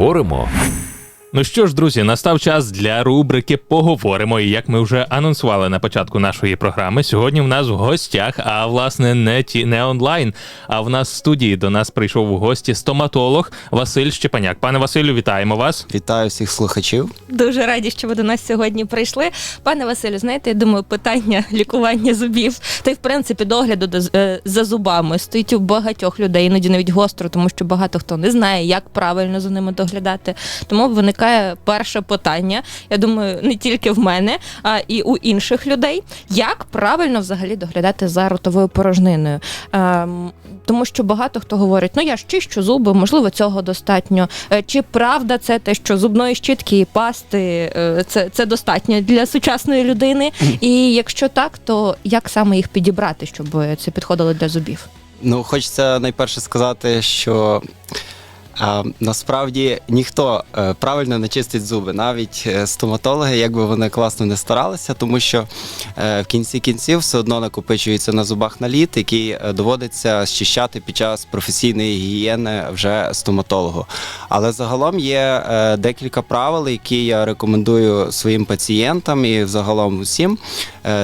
Поговоримо. Ну що ж, друзі, настав час для рубрики Поговоримо. І як ми вже анонсували на початку нашої програми, сьогодні в нас в гостях, а власне не ті не онлайн, а в нас в студії до нас прийшов у гості стоматолог Василь Щепаняк. Пане Василю, вітаємо вас. Вітаю всіх слухачів. Дуже раді, що ви до нас сьогодні прийшли. Пане Василю, знаєте, я думаю, питання лікування зубів та й в принципі догляду до з- е, за зубами стоїть у багатьох людей, іноді навіть гостро, тому що багато хто не знає, як правильно за ними доглядати. Тому виникає перше питання. Я думаю, не тільки в мене, а і у інших людей. Як правильно взагалі доглядати за ротовою порожниною? Ем, тому що багато хто говорить, ну я ж чищу зуби, можливо, цього достатньо. Е, Чи правда це те, що зубної щітки і пасти е, це, це достатньо для сучасної людини? І якщо так, то як саме їх підібрати, щоб це підходило для зубів? Ну, хочеться найперше сказати, що а, насправді ніхто е, правильно не чистить зуби, навіть е, стоматологи, як би вони класно не старалися, тому що е, в кінці кінців все одно накопичується на зубах наліт, який доводиться щищати під час професійної гігієни вже стоматологу. Але загалом є декілька правил, які я рекомендую своїм пацієнтам і загалом усім.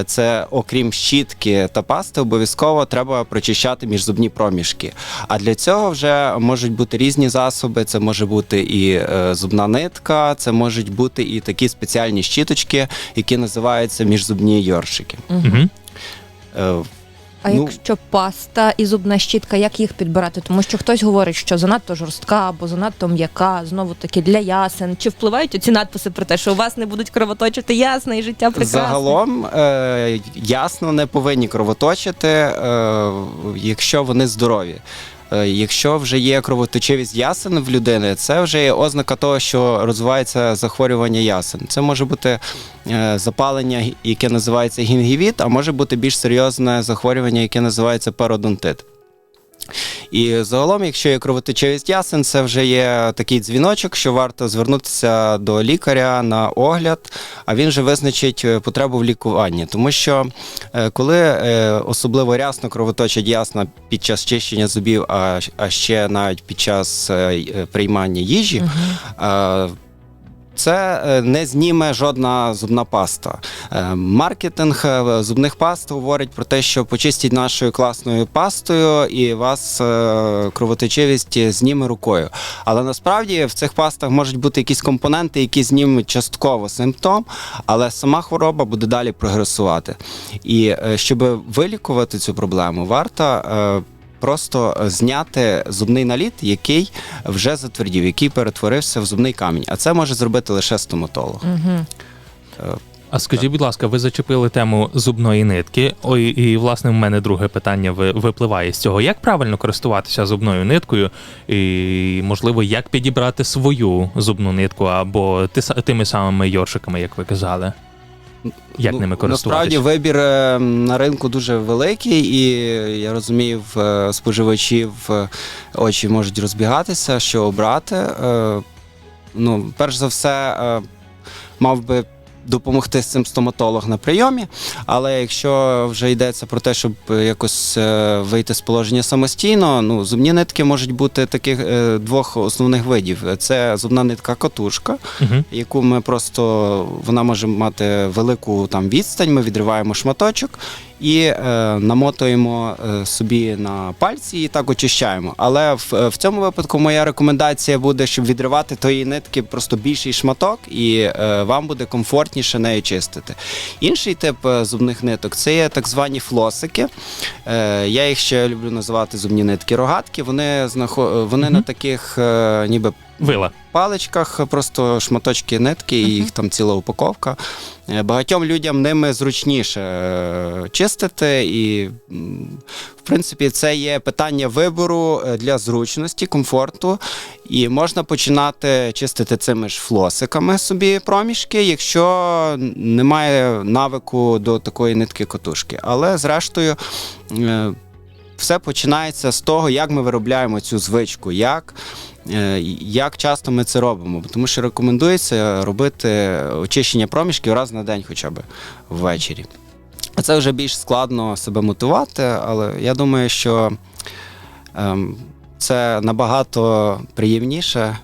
Це окрім щітки та пасти, обов'язково треба прочищати міжзубні проміжки. А для цього вже можуть бути різні засоби. Це може бути і е, зубна нитка, це можуть бути і такі спеціальні щіточки, які називаються міжзубні йоршики. Угу. Е, А Ну- якщо паста і зубна щітка, як їх підбирати? Тому що хтось говорить, що занадто жорстка або занадто м'яка, знову таки для ясен. Чи впливають оці надписи про те, що у вас не будуть кровоточити ясне і життя прекрасне? Загалом е, ясно не повинні кровоточити, е, якщо вони здорові. Е, Якщо вже є кровоточивість ясен в людини, це вже є ознака того, що розвивається захворювання ясен. Це може бути е, запалення, яке називається гінгівіт, а може бути більш серйозне захворювання, яке називається пародонтит. І загалом, якщо є кровотечевість ясен, це вже є такий дзвіночок, що варто звернутися до лікаря на огляд, а він же визначить е, потребу в лікуванні. Тому що е, коли е, особливо рясно кровоточить ясна під час чищення зубів, а, ще навіть під час приймання їжі, е, це е, не зніме жодна зубна паста. Е, Маркетинг е, зубних паст говорить про те, що почистіть нашою класною пастою, і вас кровоточивість зніме рукою. Але насправді в цих пастах можуть бути якісь компоненти, які знімуть частково симптом, але сама хвороба буде далі прогресувати. І щоб вилікувати цю проблему, варто. Е, Просто зняти зубний наліт, який вже затвердів, який перетворився в зубний камінь. А це може зробити лише стоматолог. Угу. А скажіть, будь ласка, ви зачепили тему зубної нитки. Ой, і власне в мене друге питання випливає з цього. Як правильно користуватися зубною ниткою, і можливо, як підібрати свою зубну нитку або тими самими йоршиками, як ви казали? Як Ну, ними користуватися? Насправді вибір е, на ринку дуже великий, і я розумію, в е, споживачів е, очі можуть розбігатися, що обрати. Ну, перш за все, мав би допомогти з цим стоматолог на прийомі. Але якщо вже йдеться про те, щоб якось е, вийти з положення самостійно, ну зубні нитки можуть бути таких е, двох основних видів: це зубна нитка катушка, Угу. яку ми просто вона може мати велику там відстань. Ми відриваємо шматочок і е, намотуємо е, собі на пальці і так очищаємо. Але в, в цьому випадку моя рекомендація буде, щоб відривати тої нитки просто більший шматок, і е, вам буде комфортніше нею чистити. Інший тип е, зубних ниток це є так звані флосики. Е, я їх ще люблю називати зубні нитки рогатки. Вони знахо... вони Мгм. на таких е, ніби Вила. паличках просто шматочки нитки, і їх там ціла упаковка. Е, Багатьом людям ними зручніше е, чистити, і в принципі це є питання вибору е, для зручності, комфорту. І можна починати чистити цими ж флосиками собі проміжки, якщо немає навику до такої нитки котушки. Але зрештою. Все починається з того, як ми виробляємо цю звичку, як Е, Як часто ми це робимо? Тому що рекомендується робити очищення проміжків раз на день, хоча б ввечері. Це вже більш складно себе мотивувати, але я думаю, що ем, це набагато приємніше,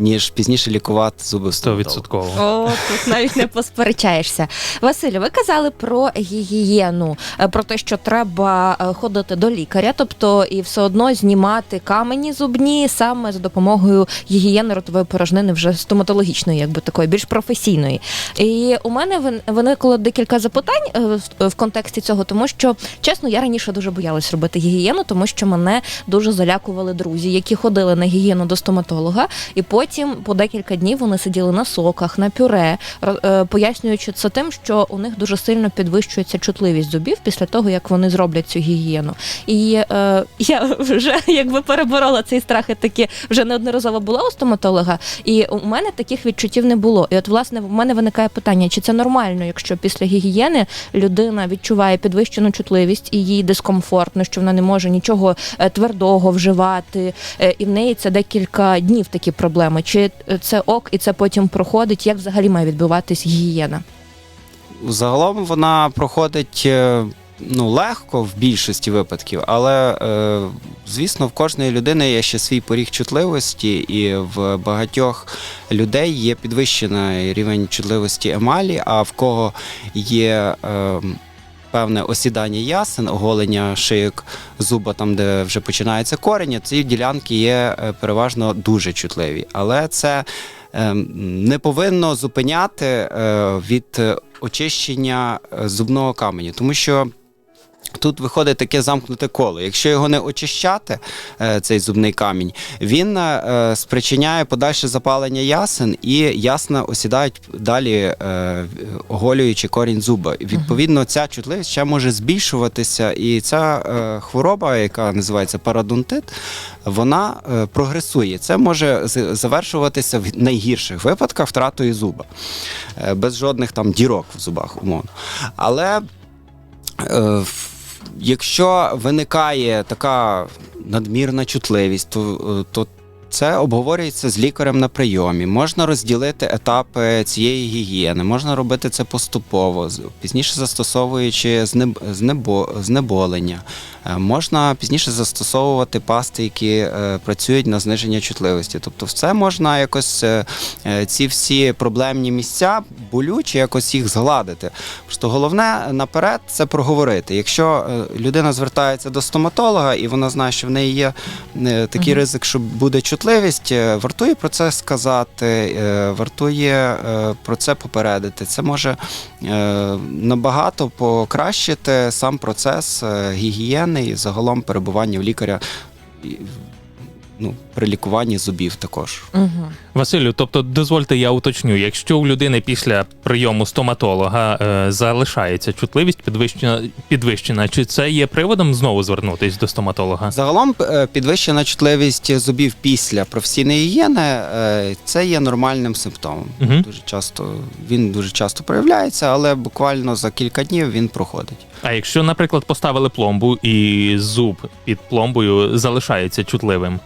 ніж пізніше лікувати зуби. Стовідсотково. О, тут навіть не посперечаєшся. Василю, ви казали про гігієну, е, про те, що треба е, ходити до лікаря, тобто і все одно знімати камені зубні саме за допомогою гігієни ротової порожнини, вже стоматологічної, якби такої, більш професійної. І у мене виникло декілька запитань е, в- в контексті цього, тому що чесно, я раніше дуже боялась робити гігієну, тому що мене дуже залякували друзі, які ходили на гігієну до стоматолога, і потім по декілька днів вони сиділи на соках, на пюре, е, пояснюючи це тим, що у них дуже сильно підвищується чутливість зубів після того, як вони зроблять цю гігієну. І е, я вже якби переборола цей страх і таки вже неодноразово була у стоматолога, і у мене таких відчуттів не було. І от, власне, в мене виникає питання, чи це нормально, якщо після гігієни людина відчуває підвищену чутливість і їй дискомфортно, що вона не може нічого е, твердого вживати, е, і в неї це декілька днів такі проблеми. Чи е, це ок, і це потім проходить? Як взагалі має відбуватись гігієна? Загалом вона проходить е, ну, легко в більшості випадків, але е, звісно, в кожної людини є ще свій поріг чутливості, і в багатьох людей є підвищений рівень чутливості емалі, а в кого є. Е, Певне осідання ясен, оголення шийок зуба, там де вже починається корення, ці ділянки є е, переважно дуже чутливі. Але це е, не повинно зупиняти е, від е, очищення зубного каменю, тому що. Тут виходить таке замкнуте коло. Якщо його не очищати, е, цей зубний камінь, він е, спричиняє подальше запалення ясен, і ясна осідають далі, е, оголюючи корінь зуба. Відповідно, ця чутливість ще може збільшуватися, і ця хвороба, яка називається парадонтит, вона прогресує. Це може завершуватися в найгірших випадках втратою зуба, без жодних там дірок в зубах, умовно. Але в- якщо виникає така надмірна чутливість, то, е, то це обговорюється з лікарем на прийомі. Можна розділити етапи цієї гігієни, можна робити це поступово, пізніше застосовуючи знеб- знебо- знеболення. Е, Можна пізніше застосовувати пасти, які е, працюють на зниження чутливості. Тобто, все можна якось е, ці всі проблемні місця болючі, якось їх згладити. Просто головне наперед це проговорити. Якщо людина звертається до стоматолога і вона знає, що в неї є такий ризик, що буде чутливість, е, вартує про це сказати, е, вартує е, про це попередити. Це може набагато покращити сам процес гігієни і загалом перебування в лікаря. Ну, при лікуванні зубів також. Угу. Василю, тобто, дозвольте, я уточню, якщо у людини після прийому стоматолога е, залишається чутливість підвищена, підвищена, чи це є приводом знову звернутись до стоматолога? Загалом е, підвищена чутливість зубів після професійної гігієни е, це є нормальним симптомом. Мгм. Дуже часто він дуже часто проявляється, але буквально за кілька днів він проходить. А якщо, наприклад, поставили пломбу і зуб під пломбою залишається чутливим?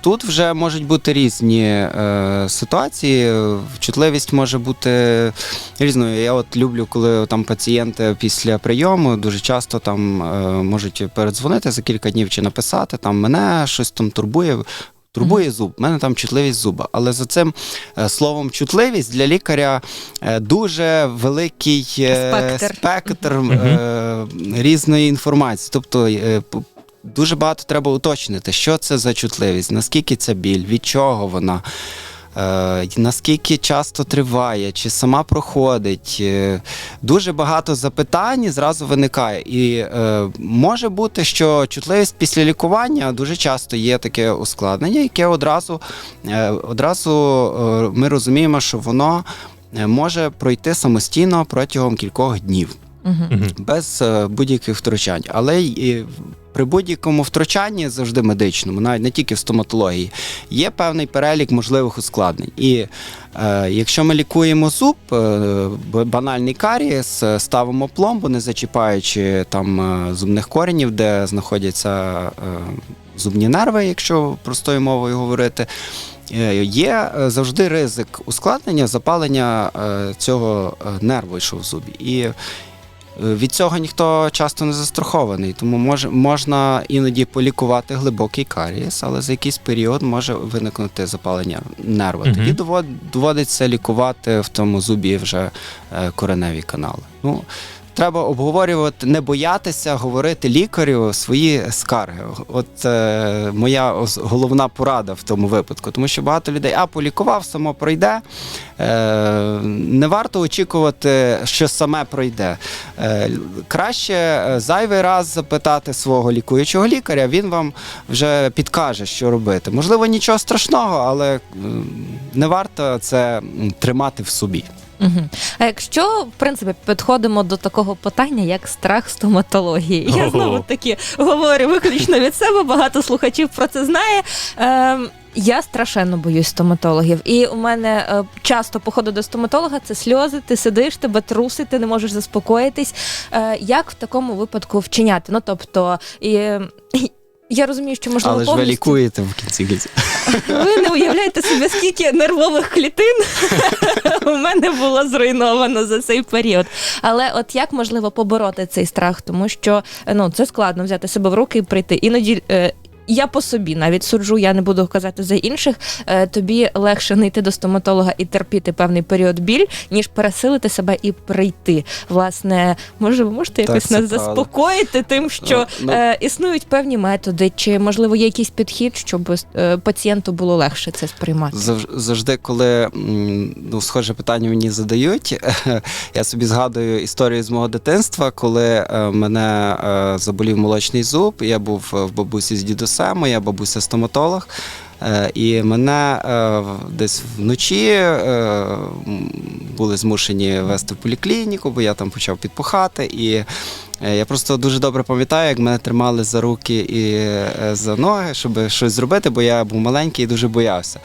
Тут вже можуть бути різні е, ситуації. Чутливість може бути різною. Я от люблю, коли там пацієнти після прийому дуже часто там е, можуть передзвонити за кілька днів чи написати там мене щось там турбує. Турбує зуб, в мене там чутливість зуба. Але за цим е, словом чутливість для лікаря е, дуже великий е, Спектр. спектр різної інформації. Тобто дуже багато треба уточнити, що це за чутливість, наскільки це біль, від чого вона. Е, наскільки часто триває, чи сама проходить. Е, Дуже багато запитань зразу виникає. І е, може бути, що чутливість після лікування дуже часто є таке ускладнення, яке одразу, одразу ми розуміємо, що воно може пройти самостійно протягом кількох днів Угу. Без е, будь-яких втручань. Але й при будь-якому втручанні, завжди медичному, навіть не тільки в стоматології, є певний перелік можливих ускладнень. І е, якщо ми лікуємо зуб, е, банальний карієс, е, ставимо пломбу, не зачіпаючи там е, зубних коренів, де знаходяться е, зубні нерви, якщо простою мовою говорити. Є завжди ризик ускладнення, запалення цього нерву, що в зубі. І Від цього ніхто часто не застрахований, тому може, можна іноді полікувати глибокий карієс, але за якийсь період може виникнути запалення нерва. Угу. Тоді довод, доводиться лікувати в тому зубі вже е, кореневі канали. Ну, Треба обговорювати, не боятися говорити лікарю свої скарги. От е, моя головна порада в тому випадку, тому що багато людей а полікував, само пройде. Е, не варто очікувати, що саме пройде. Е, краще е, зайвий раз запитати свого лікуючого лікаря, він вам вже підкаже, що робити. Можливо, нічого страшного, але не варто це тримати в собі. Угу. А якщо в принципі підходимо до такого питання, як страх стоматології, я знову таки говорю виключно від себе. Багато слухачів про це знає. Ем, я страшенно боюсь стоматологів, і у мене е, часто походи до стоматолога це сльози. Ти сидиш, тебе трусить, ти не можеш заспокоїтись. Е, як в такому випадку вчиняти? Ну тобто, і я розумію, що можливо Але ж ви лікуєте в кінці кінці. Ви не уявляєте собі, скільки нервових клітин у мене було зруйновано за цей період. Але от як можливо побороти цей страх, тому що ну це складно взяти себе в руки і прийти. Іноді. е, я по собі навіть суджу, я не буду казати за інших. Е, тобі легше не йти до стоматолога і терпіти певний період біль, ніж пересилити себе і прийти. Власне, може, ви можете якось це нас правда. заспокоїти тим, що Ну, ну, е, існують певні методи, чи можливо є якийсь підхід, щоб е, пацієнту було легше це сприймати? Зав- завжди, коли ну, схоже питання мені задають, я собі згадую історію з мого дитинства, коли е, мене заболів молочний зуб. Я був в бабусі з дідусем, моя бабуся стоматолог. Е, І мене е, десь вночі е, були змушені вести в поліклініку, бо я там почав підпухати. І я просто дуже добре пам'ятаю, як мене тримали за руки і за ноги, щоб щось зробити, бо я був маленький і дуже боявся.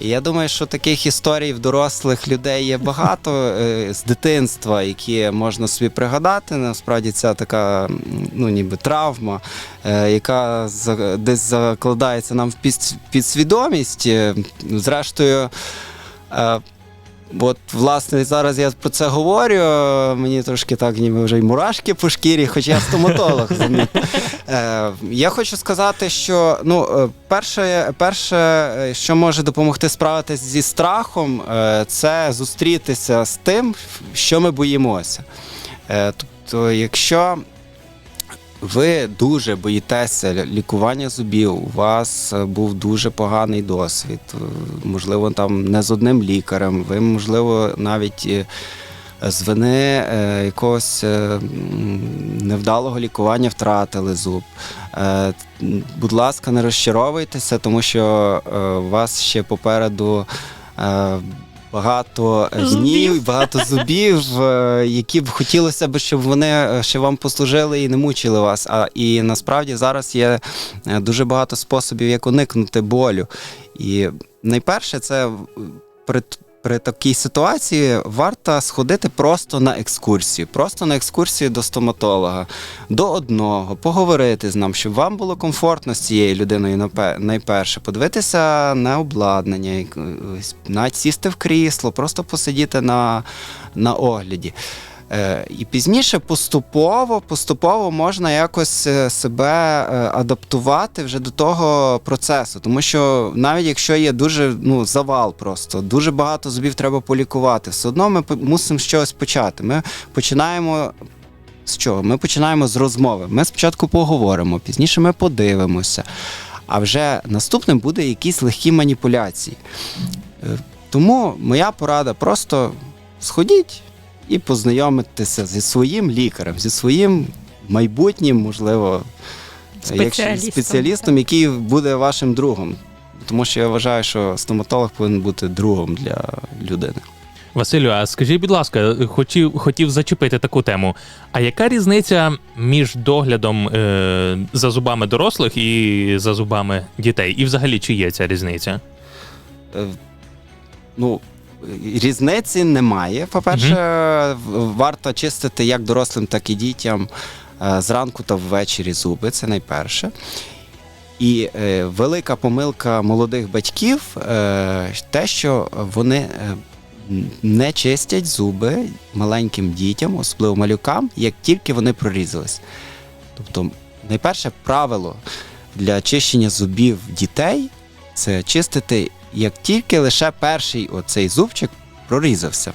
І я думаю, що таких історій в дорослих людей є багато е, з дитинства, які можна собі пригадати. Насправді ця така ну, ніби травма, е, яка десь закладається нам в під- підсвідомість. Е, Зрештою, От, власне, зараз я про це говорю. Мені трошки так, ніби вже й мурашки по шкірі, хоч я стоматолог. Е, я хочу сказати, що ну, е, перше, перше, що може допомогти справитися зі страхом, е, це зустрітися з тим, що ми боїмося. Е, тобто, якщо ви дуже боїтеся лікування зубів, у вас е, був дуже поганий досвід, е, можливо, там не з одним лікарем, ви, можливо, навіть е, з вини якогось невдалого лікування втратили зуб. Будь ласка, не розчаровуйтеся, тому що у вас ще попереду. Е, Багато е, днів, багато зубів, е, які б хотілося б, щоб вони е, ще вам послужили і не мучили вас. А і насправді зараз є е, дуже багато способів, як уникнути болю. І найперше, це в- при, такій ситуації варто сходити просто на екскурсію, просто на екскурсію до стоматолога, до одного, поговорити з ним, щоб вам було комфортно з цією людиною найперше, подивитися на обладнання, навіть сісти в крісло, просто посидіти на, на огляді. Е, І пізніше поступово, поступово можна якось е, себе е, адаптувати вже до того процесу. Тому що навіть якщо є дуже ну, завал, просто дуже багато зубів треба полікувати, все одно ми мусимо з чогось почати. Ми починаємо. З чого? Ми починаємо з розмови. Ми спочатку поговоримо, пізніше ми подивимося. А вже наступним буде якісь легкі маніпуляції. Тому моя порада просто сходіть і познайомитися зі своїм лікарем, зі своїм майбутнім, можливо, якщо- Спеціалістом, спеціалістом який буде вашим другом. Тому що я вважаю, що стоматолог повинен бути другом для людини. Василю, а скажіть, будь ласка, хотів, хотів зачепити таку тему. А яка різниця між доглядом е, за зубами дорослих і за зубами дітей? І взагалі чи є ця різниця? Е, Ну, різниці немає. По-перше, в- варто чистити як дорослим, так і дітям е, зранку та ввечері зуби. Це найперше. І е, велика помилка молодих батьків е, те, що вони е, не чистять зуби маленьким дітям, особливо малюкам, як тільки вони прорізались. Тобто, найперше правило для чищення зубів дітей це чистити, як тільки лише перший оцей зубчик прорізався.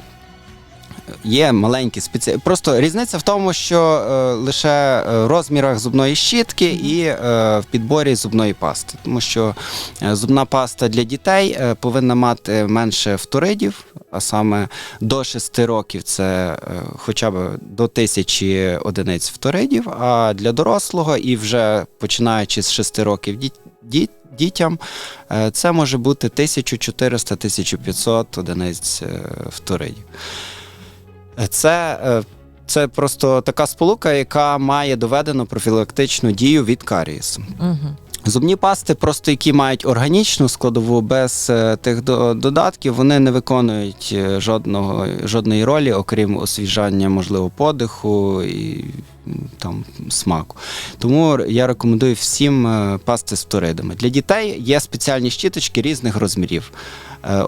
Є маленькі спеці... Просто різниця в тому, що е, лише е, в розмірах зубної щітки і е, в підборі зубної пасти. Тому що е, зубна паста для дітей е, повинна мати менше фторидів, а саме до 6 років це е, хоча б до 1000 одиниць фторидів, а для дорослого і вже починаючи з 6 років діт... діт- дітям е, це може бути 1400-1500 одиниць е, фторидів. Це, е, це просто така сполука, яка має доведену профілактичну дію від карієсу. Угу. Зубні пасти, просто які мають органічну складову без е, тих до- додатків, вони не виконують е, жодного, жодної ролі, окрім освіжання, можливо, подиху і там смаку. Тому я рекомендую всім е, пасти з фторидами. Для дітей є спеціальні щіточки різних розмірів.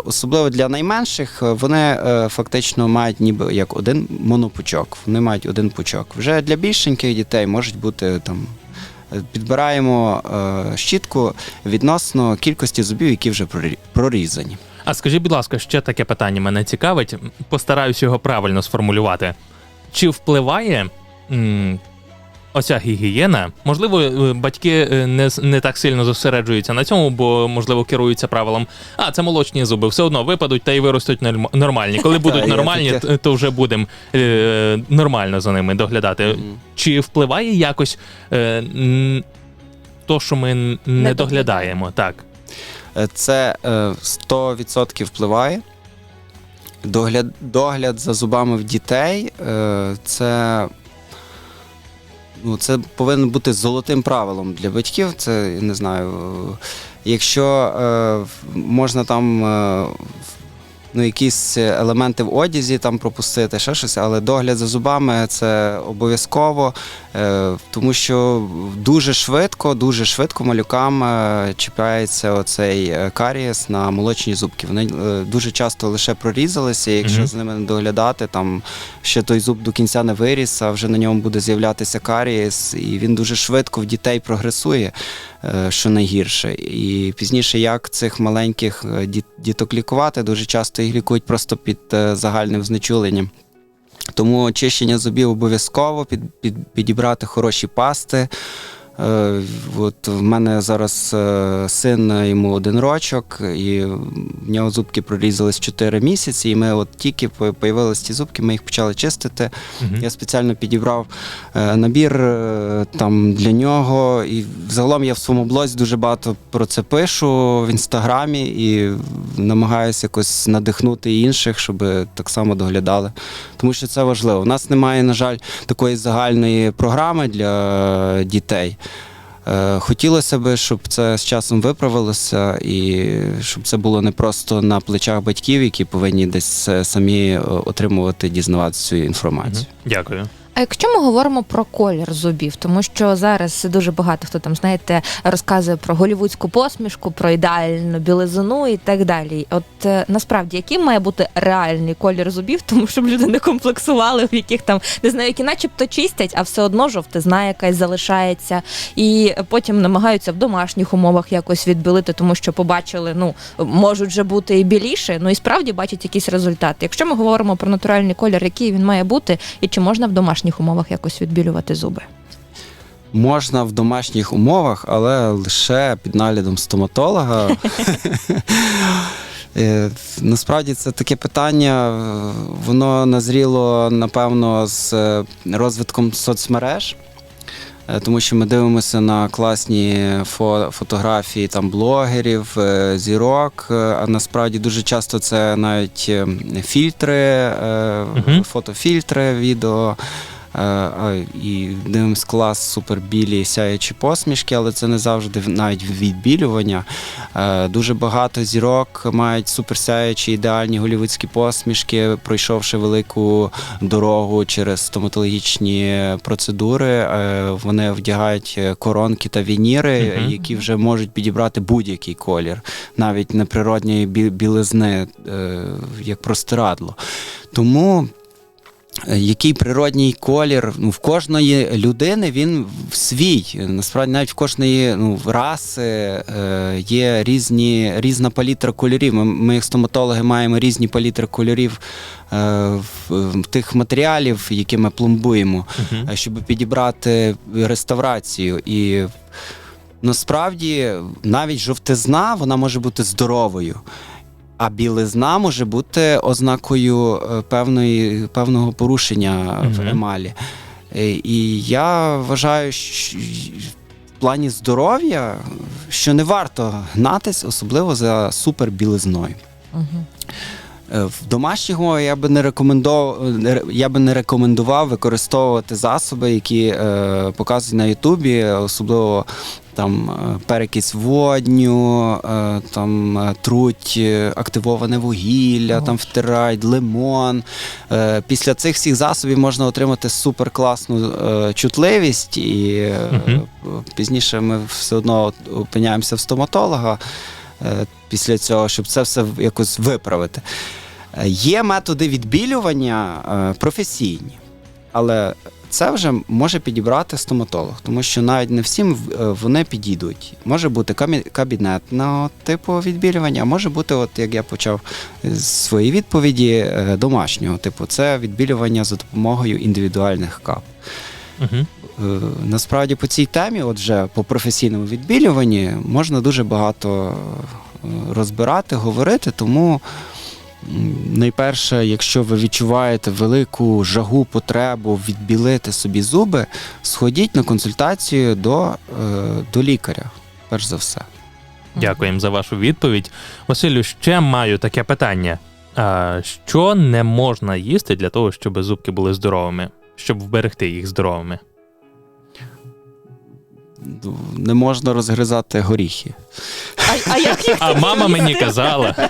Особливо для найменших вони фактично мають ніби як один монопучок. Вони мають один пучок. Вже для більшеньких дітей можуть бути там. Е, Підбираємо е, щітку відносно кількості зубів, які вже прорі- прорізані. А скажіть, будь ласка, ще таке питання мене цікавить. Постараюсь його правильно сформулювати. Чи впливає оця гігієна? Можливо, е, батьки е, не, не так сильно зосереджуються на цьому, бо, можливо, керуються правилом. А, це молочні зуби, все одно випадуть та й виростуть нормальні. Коли будуть нормальні, то вже будемо е, нормально за ними доглядати. Чи впливає якось е, то, що ми не, Не доглядаємо? Так. Е, Це е, 100% впливає. Догляд, догляд за зубами в дітей е, це, ну, це повинно бути золотим правилом для батьків. Це не знаю. Якщо е, можна там е, ну, якісь елементи в одязі там пропустити, ще щось, але догляд за зубами це обов'язково, е, тому що дуже швидко, дуже швидко малюкам е, чіпляється оцей е, карієс на молочні зубки. Вони е, дуже часто лише прорізалися, і якщо Мгм. з ними не доглядати, там ще той зуб до кінця не виріс, а вже на ньому буде з'являтися карієс, і він дуже швидко в дітей прогресує, е, що найгірше. І пізніше, як цих маленьких е, діток лікувати, дуже часто їх лікують просто під е, загальним знечуленням. Тому очищення зубів обов'язково під, під, підібрати хороші пасти. Е, от в мене зараз е, син йому один рочок, і в нього зубки прорізались 4 місяці, і ми от тільки по- появились ті зубки, ми їх почали чистити. Мгм. Я спеціально підібрав е, набір е, там для нього. І загалом я в своєму блозі дуже багато про це пишу в інстаграмі і намагаюся якось надихнути інших, щоб так само доглядали. Тому що це важливо. У нас немає, на жаль, такої загальної програми для дітей. Е, Хотілося б, щоб це з часом виправилося, і щоб це було не просто на плечах батьків, які повинні десь е, самі е, отримувати, дізнаватися цю інформацію. Дякую. А якщо ми говоримо про колір зубів, тому що зараз дуже багато хто там знаєте розказує про голівудську посмішку, про ідеальну білизну і так далі. От е, насправді який має бути реальний колір зубів, тому щоб люди не комплексували, в яких там не знаю, які начебто чистять, а все одно жовтизна якась залишається, і потім намагаються в домашніх умовах якось відбілити, тому що побачили, ну можуть вже бути і біліше, ну і справді бачать якийсь результат. Якщо ми говоримо про натуральний колір, який він має бути, і чи можна в домашніх умовах якось відбілювати зуби? Можна в домашніх умовах, але лише під наглядом стоматолога. Е, Насправді це таке питання, воно назріло, напевно, з е, розвитком соцмереж. Е, Тому що ми дивимося на класні фо- фотографії там блогерів, зірок. А насправді дуже часто це навіть е, фільтри, фотофільтри, відео. Е, І дивимось клас супербілі сяючі посмішки, але це не завжди навіть відбілювання. Е, Дуже багато зірок мають суперсяючі ідеальні голівудські посмішки, пройшовши велику дорогу через стоматологічні процедури. Е, Вони вдягають коронки та вініри, які вже можуть підібрати будь-який колір, навіть неприродньої бі- білизни, як простирадло. Тому який природній колір ну, в кожної людини він свій. Насправді, навіть в кожної ну, раси е, є різні, різна палітра кольорів. Ми, ми, як стоматологи, маємо різні палітри кольорів е, в, в тих матеріалів, які ми пломбуємо, Мгм. е, щоб підібрати реставрацію. І насправді навіть жовтизна вона може бути здоровою. А білизна може бути ознакою е, певної, певного порушення в емалі. Е, І я вважаю, що в плані здоров'я, що не варто гнатись, особливо за супербілизною. Угу. В домашніх умовах я би не рекомендував, не я би не рекомендував використовувати засоби, які е, показують на Ютубі, особливо там е, перекись водню, е, там е, труть активоване вугілля, там втирають лимон. Після цих всіх засобів можна отримати суперкласну чутливість, і Мгм. пізніше ми все одно опиняємося в стоматолога після цього, щоб це все якось виправити. Є методи відбілювання професійні, але це вже може підібрати стоматолог, тому що навіть не всім е, вони підійдуть. Може бути кабінетного типу відбілювання, а може бути, от як я почав з своєї відповіді, е, домашнього типу. Це відбілювання за допомогою індивідуальних кап. Е, Насправді по цій темі, от вже по професійному відбілюванні, можна дуже багато розбирати, говорити. Тому найперше, якщо ви відчуваєте велику жагу, потребу відбілити собі зуби, сходіть на консультацію до, е, до лікаря, перш за все. Дякуємо за вашу відповідь. Василю, ще маю таке питання. Що не можна їсти для того, щоб зубки були здоровими, щоб вберегти їх здоровими? Ну, Не можна розгризати горіхи. А, а як їх А мама мені казала.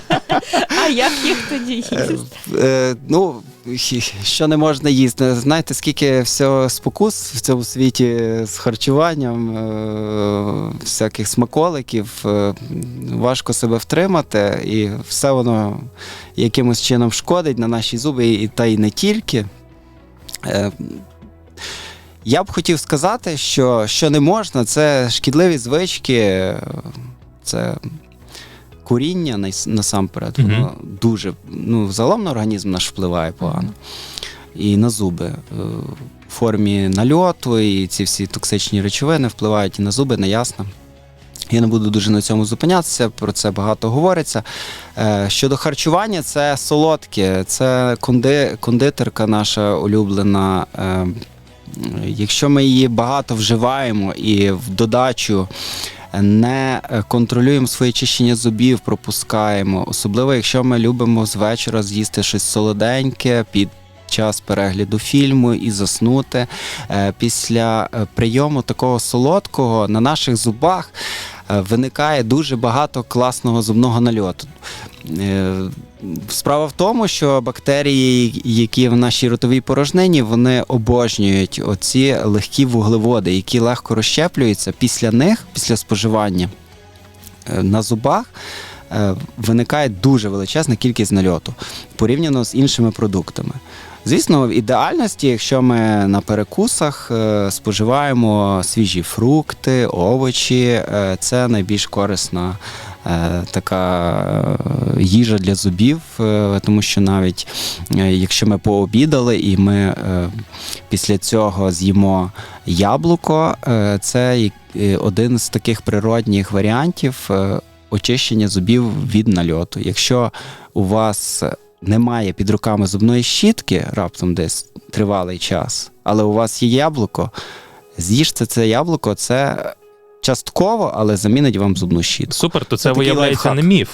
А як їх тоді їсти? Е, ну, що не можна їсти. Знаєте, скільки всього спокус в цьому світі з харчуванням, е, всяких смаколиків, е, важко себе втримати, і все воно якимось чином шкодить на наші зуби, і та й не тільки. Е, я б хотів сказати, що, що не можна, це шкідливі звички, е, це куріння насамперед, воно дуже ну, загалом на організм наш впливає погано. І на зуби. Е, В формі нальоту, і ці всі токсичні речовини впливають і на зуби, на. Я не буду дуже на цьому зупинятися, про це багато говориться. Е, Щодо харчування, це солодке, це конди, кондитерка наша улюблена. Якщо ми її багато вживаємо і в додачу не контролюємо своє чищення зубів, пропускаємо, особливо якщо ми любимо з вечора з'їсти щось солоденьке під час перегляду фільму і заснути. Е, Після е, прийому такого солодкого на наших зубах е, виникає дуже багато класного зубного нальоту. Справа в тому, що бактерії, які в нашій ротовій порожнині, вони обожнюють оці легкі вуглеводи, які легко розщеплюються. Після них, після споживання е, на зубах, е, виникає дуже величезна кількість нальоту порівняно з іншими продуктами. Звісно, в ідеальності, якщо ми на перекусах е, споживаємо свіжі фрукти, овочі, це найбільш корисна така е, їжа для зубів, е, тому що навіть е, якщо ми пообідали і ми е, після цього з'їмо яблуко, е, це один з таких природних варіантів е, очищення зубів від нальоту. Якщо у вас немає під руками зубної щітки раптом десь тривалий час, але у вас є яблуко, з'їжте це яблуко, це частково, але замінить вам зубну щітку. Супер, то це Це виявляється не міф.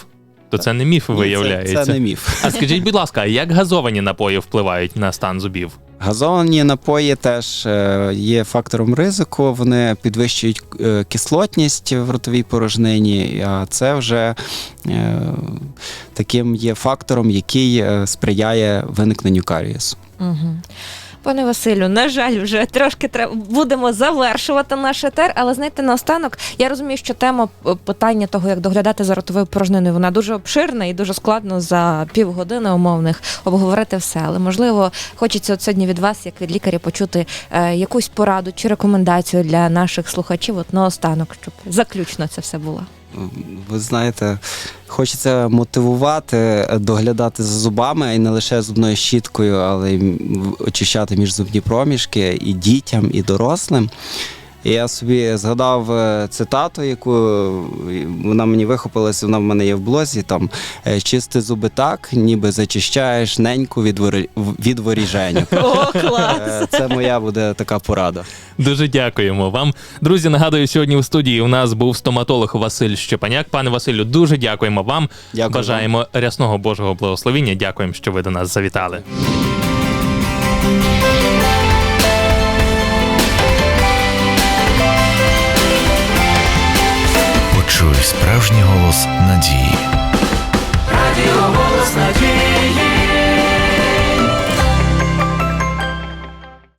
То це не міф, виявляється. Це, це не міф. А скажіть, будь ласка, як газовані напої впливають на стан зубів? Газовані напої теж е, є фактором ризику. Вони підвищують е, кислотність в ротовій порожнині, а це вже е, таким є фактором, який сприяє виникненню карієсу. Угу. Пане Василю, на жаль, вже трошки треба будемо завершувати наш етер, але знаєте, наостанок я розумію, що тема е, питання того, як доглядати за ротовою порожниною, вона дуже обширна і дуже складно за півгодини умовних обговорити все. Але можливо, хочеться от сьогодні від вас, як від лікаря, почути е, якусь пораду чи рекомендацію для наших слухачів. От наостанок, щоб заключно це все було. Ви знаєте, хочеться мотивувати, е, доглядати за зубами і не лише зубною щіткою, але й очищати міжзубні проміжки і дітям, і дорослим. І я собі згадав е, цитату, яку е, вона мені вихопилася, вона в мене є в блозі. Там е, чисти зуби так, ніби зачищаєш неньку від, ворі... від воріженю. О, клас! Е, Це моя буде така порада. Дуже дякуємо вам. Друзі, нагадую, сьогодні в студії у нас був стоматолог Василь Щепаняк. Пане Василю, дуже дякуємо вам. Дякую Бажаємо рясного Божого благословіння. Дякуємо, що ви до нас завітали. Справжній голос надії.